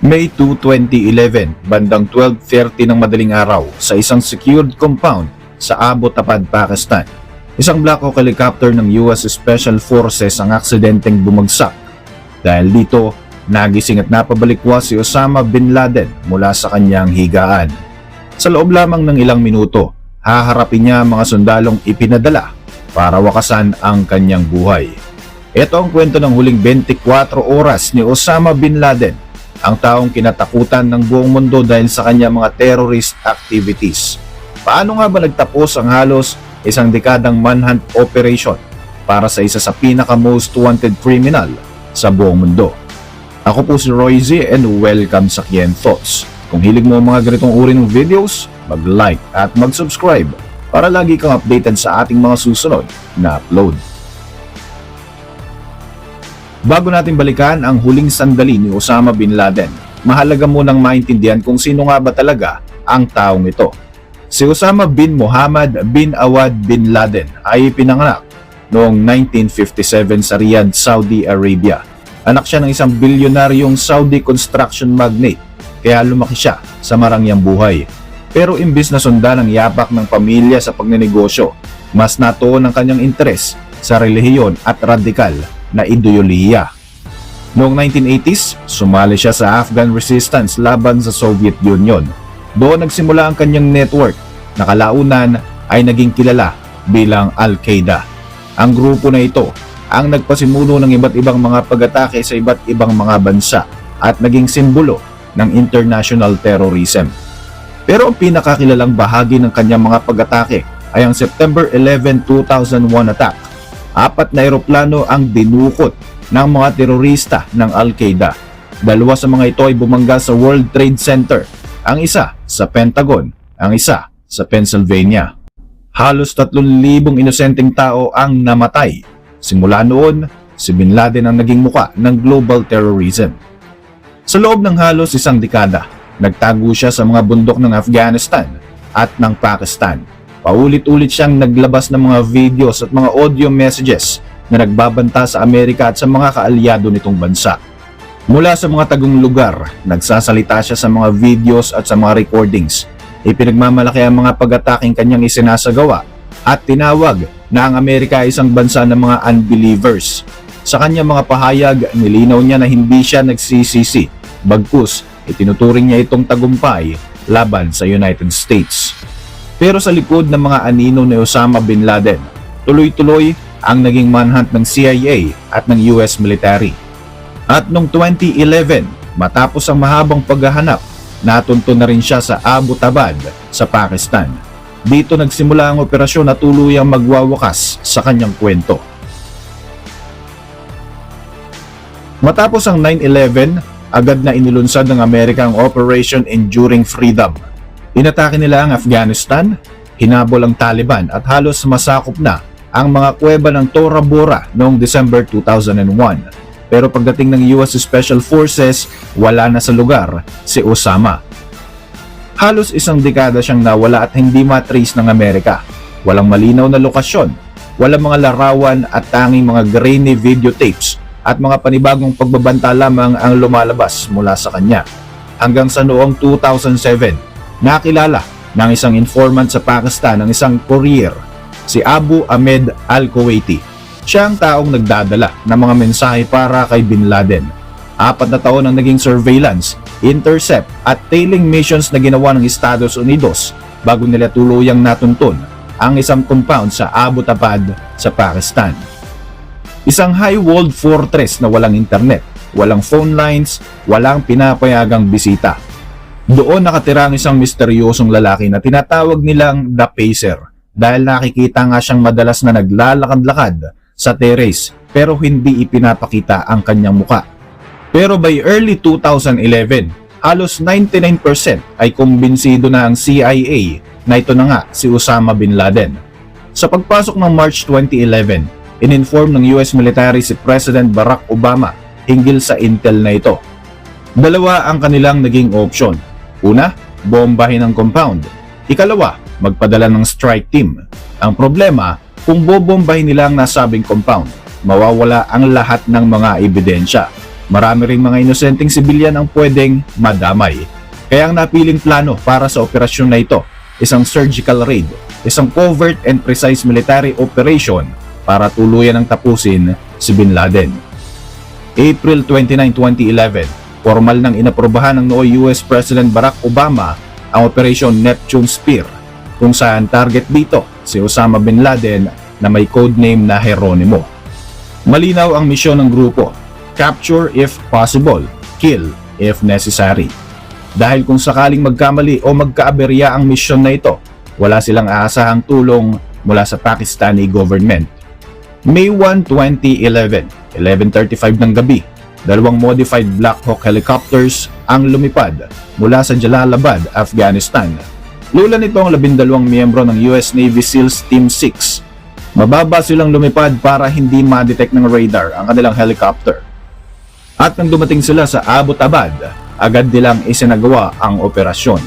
May 2, 2011, bandang 12.30 ng madaling araw sa isang secured compound sa Abbottabad, Pakistan. Isang Black Hawk helicopter ng US Special Forces ang aksidenteng bumagsak. Dahil dito, nagising at napabalikwa si Osama Bin Laden mula sa kanyang higaan. Sa loob lamang ng ilang minuto, haharapin niya mga sundalong ipinadala para wakasan ang kanyang buhay. Ito ang kwento ng huling 24 oras ni Osama Bin Laden, ang taong kinatakutan ng buong mundo dahil sa kanyang mga terrorist activities. Paano nga ba nagtapos ang halos isang dekadang manhunt operation para sa isa sa pinaka most wanted criminal sa buong mundo? Ako po si Roy Z and welcome sa Kien Thoughts. Kung hilig mo ang mga ganitong uri ng videos, mag-like at mag-subscribe para lagi kang updated sa ating mga susunod na upload. Bago natin balikan ang huling sandali ni Osama Bin Laden, mahalaga munang maintindihan kung sino nga ba talaga ang taong ito. Si Osama bin Muhammad bin Awad bin Laden ay pinanganak noong 1957 sa Riyadh, Saudi Arabia. Anak siya ng isang bilyonaryong Saudi construction magnate kaya lumaki siya sa marangyang buhay. Pero imbis na sundan ang yapak ng pamilya sa pagnenegosyo, mas natuon ang kanyang interes sa relihiyon at radikal na ideolohiya. Noong 1980s, sumali siya sa Afghan resistance laban sa Soviet Union. Doon nagsimula ang kanyang network na kalaunan ay naging kilala bilang Al-Qaeda. Ang grupo na ito ang nagpasimuno ng iba't ibang mga pag-atake sa iba't ibang mga bansa at naging simbolo ng international terrorism. Pero ang pinakakilalang bahagi ng kanyang mga pag-atake ay ang September 11, 2001 attack. Apat na eroplano ang dinukot ng mga terorista ng Al-Qaeda. Dalawa sa mga ito ay bumangga sa World Trade Center, ang isa sa Pentagon, ang isa sa Pennsylvania. Halos 3,000 inosenteng tao ang namatay. Simula noon, si Bin Laden ang naging muka ng global terrorism. Sa loob ng halos isang dekada, nagtago siya sa mga bundok ng Afghanistan at ng Pakistan. Paulit-ulit siyang naglabas ng mga videos at mga audio messages na nagbabanta sa Amerika at sa mga kaalyado nitong bansa. Mula sa mga tagong lugar, nagsasalita siya sa mga videos at sa mga recordings. Ipinagmamalaki ang mga pag-ataking kanyang isinasagawa at tinawag na ang Amerika ay isang bansa ng mga unbelievers. Sa kanyang mga pahayag, nilinaw niya na hindi siya nagsisisi. Bagkus, itinuturing niya itong tagumpay laban sa United States. Pero sa likod ng mga anino ni Osama Bin Laden, tuloy-tuloy ang naging manhunt ng CIA at ng US military. At noong 2011, matapos ang mahabang paghahanap, natunto na rin siya sa Abu Tabad sa Pakistan. Dito nagsimula ang operasyon na tuluyang magwawakas sa kanyang kwento. Matapos ang 9-11, agad na inilunsad ng Amerika ang Operation Enduring Freedom. Inatake nila ang Afghanistan, hinabol ang Taliban at halos masakop na ang mga kuweba ng Tora Bora noong December 2001. Pero pagdating ng US Special Forces, wala na sa lugar si Osama. Halos isang dekada siyang nawala at hindi matrace ng Amerika. Walang malinaw na lokasyon, walang mga larawan at tanging mga grainy videotapes at mga panibagong pagbabanta lamang ang lumalabas mula sa kanya. Hanggang sa noong 2007, nakilala ng isang informant sa Pakistan ng isang courier, si Abu Ahmed Al-Kuwaiti. Siya ang taong nagdadala ng mga mensahe para kay Bin Laden. Apat na taon ang naging surveillance, intercept at tailing missions na ginawa ng Estados Unidos bago nila tuluyang natuntun ang isang compound sa Abu Tabad sa Pakistan. Isang high-walled fortress na walang internet, walang phone lines, walang pinapayagang bisita. Doon nakatira ang isang misteryosong lalaki na tinatawag nilang The Pacer dahil nakikita nga siyang madalas na naglalakad-lakad sa terrace pero hindi ipinapakita ang kanyang muka. Pero by early 2011, halos 99% ay kumbinsido na ang CIA na ito na nga si Osama Bin Laden. Sa pagpasok ng March 2011, in-inform ng US military si President Barack Obama hinggil sa intel na ito. Dalawa ang kanilang naging option. Una, bombahin ang compound. Ikalawa, magpadala ng strike team. Ang problema, kung bobombahin nila ang nasabing compound, mawawala ang lahat ng mga ebidensya. marami ring mga inosenteng sibilyan ang pwedeng madamay. Kaya ang napiling plano para sa operasyon na ito, isang surgical raid, isang covert and precise military operation para tuluyan ang tapusin si Bin Laden. April 29, 2011, formal nang inaprobahan ng nooy US President Barack Obama ang Operation Neptune Spear kung saan target dito si Osama Bin Laden na may codename na Geronimo. Malinaw ang misyon ng grupo, capture if possible, kill if necessary. Dahil kung sakaling magkamali o magkaaberya ang misyon na ito, wala silang aasahang tulong mula sa Pakistani government. May 1, 2011, 11.35 ng gabi, dalawang modified Black Hawk helicopters ang lumipad mula sa Jalalabad, Afghanistan. Lula nito ang labindalawang miyembro ng US Navy SEALs Team 6. Mababa silang lumipad para hindi ma-detect ng radar ang kanilang helicopter. At nang dumating sila sa Abbottabad, agad nilang isinagawa ang operasyon.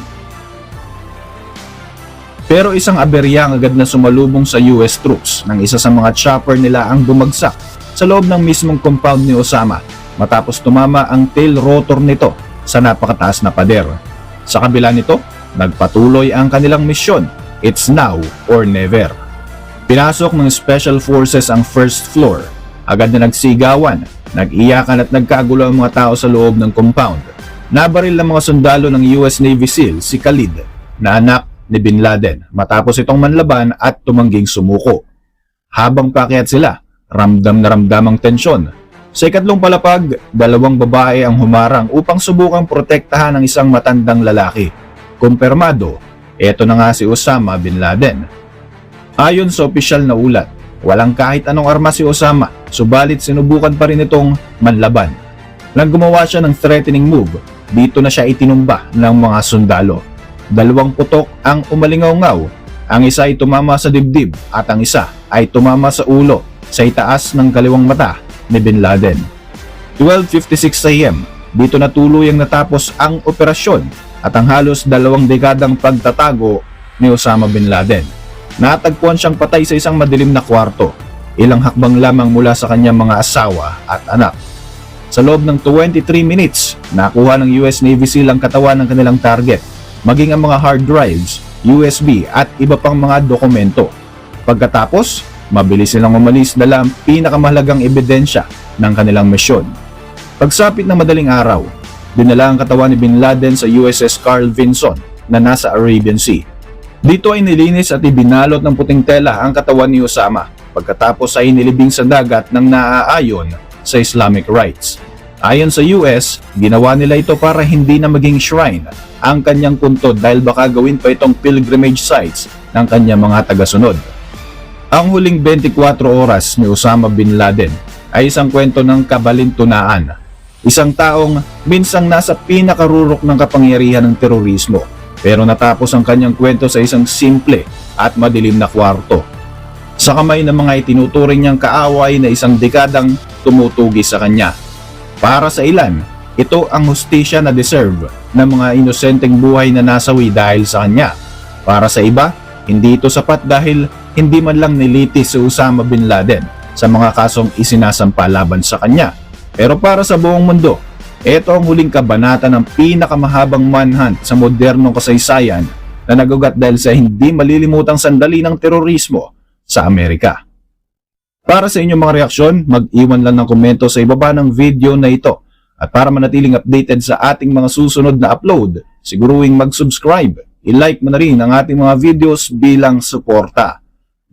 Pero isang aberya ang agad na sumalubong sa US troops nang isa sa mga chopper nila ang bumagsak sa loob ng mismong compound ni Osama matapos tumama ang tail rotor nito sa napakataas na pader. Sa kabila nito, nagpatuloy ang kanilang misyon. It's now or never. Pinasok ng Special Forces ang first floor. Agad na nagsigawan, nag-iyakan at nagkagulo ang mga tao sa loob ng compound. Nabaril ng mga sundalo ng US Navy SEAL si Khalid na anak ni Bin Laden matapos itong manlaban at tumangging sumuko. Habang pakyat sila, ramdam na ramdam ang tensyon. Sa ikatlong palapag, dalawang babae ang humarang upang subukang protektahan ang isang matandang lalaki. Kumpirmado, eto na nga si Osama Bin Laden. Ayon sa opisyal na ulat, walang kahit anong arma si Osama, subalit sinubukan pa rin itong manlaban. Nang gumawa siya ng threatening move, dito na siya itinumba ng mga sundalo. Dalawang putok ang umalingaw-ngaw. Ang isa ay tumama sa dibdib at ang isa ay tumama sa ulo sa itaas ng kaliwang mata ni Bin Laden. 12.56 am, dito na tuluyang natapos ang operasyon at ang halos dalawang dekadang pagtatago ni Osama Bin Laden. Natagpuan siyang patay sa isang madilim na kwarto, ilang hakbang lamang mula sa kanyang mga asawa at anak. Sa loob ng 23 minutes, nakuha ng US Navy SEAL ang katawan ng kanilang target, maging ang mga hard drives, USB at iba pang mga dokumento. Pagkatapos, mabilis silang umalis dala ang pinakamahalagang ebidensya ng kanilang misyon. Pagsapit ng madaling araw, dinala ang katawan ni Bin Laden sa USS Carl Vinson na nasa Arabian Sea. Dito ay nilinis at ibinalot ng puting tela ang katawan ni Osama pagkatapos ay nilibing sa dagat ng naaayon sa Islamic rites. Ayon sa US, ginawa nila ito para hindi na maging shrine ang kanyang puntod dahil baka gawin pa itong pilgrimage sites ng kanyang mga tagasunod. Ang huling 24 oras ni Osama Bin Laden ay isang kwento ng kabalintunaan. Isang taong minsang nasa pinakarurok ng kapangyarihan ng terorismo pero natapos ang kanyang kwento sa isang simple at madilim na kwarto. Sa kamay ng mga itinuturing niyang kaaway na isang dekadang tumutugi sa kanya. Para sa ilan, ito ang hustisya na deserve ng mga inosenteng buhay na nasawi dahil sa kanya. Para sa iba, hindi ito sapat dahil hindi man lang nilitis si Osama Bin Laden sa mga kasong isinasampa laban sa kanya. Pero para sa buong mundo, ito ang huling kabanata ng pinakamahabang manhunt sa modernong kasaysayan na nagugat dahil sa hindi malilimutang sandali ng terorismo sa Amerika. Para sa inyong mga reaksyon, mag-iwan lang ng komento sa ibaba ng video na ito. At para manatiling updated sa ating mga susunod na upload, siguruing mag-subscribe. I-like mo na rin ang ating mga videos bilang suporta.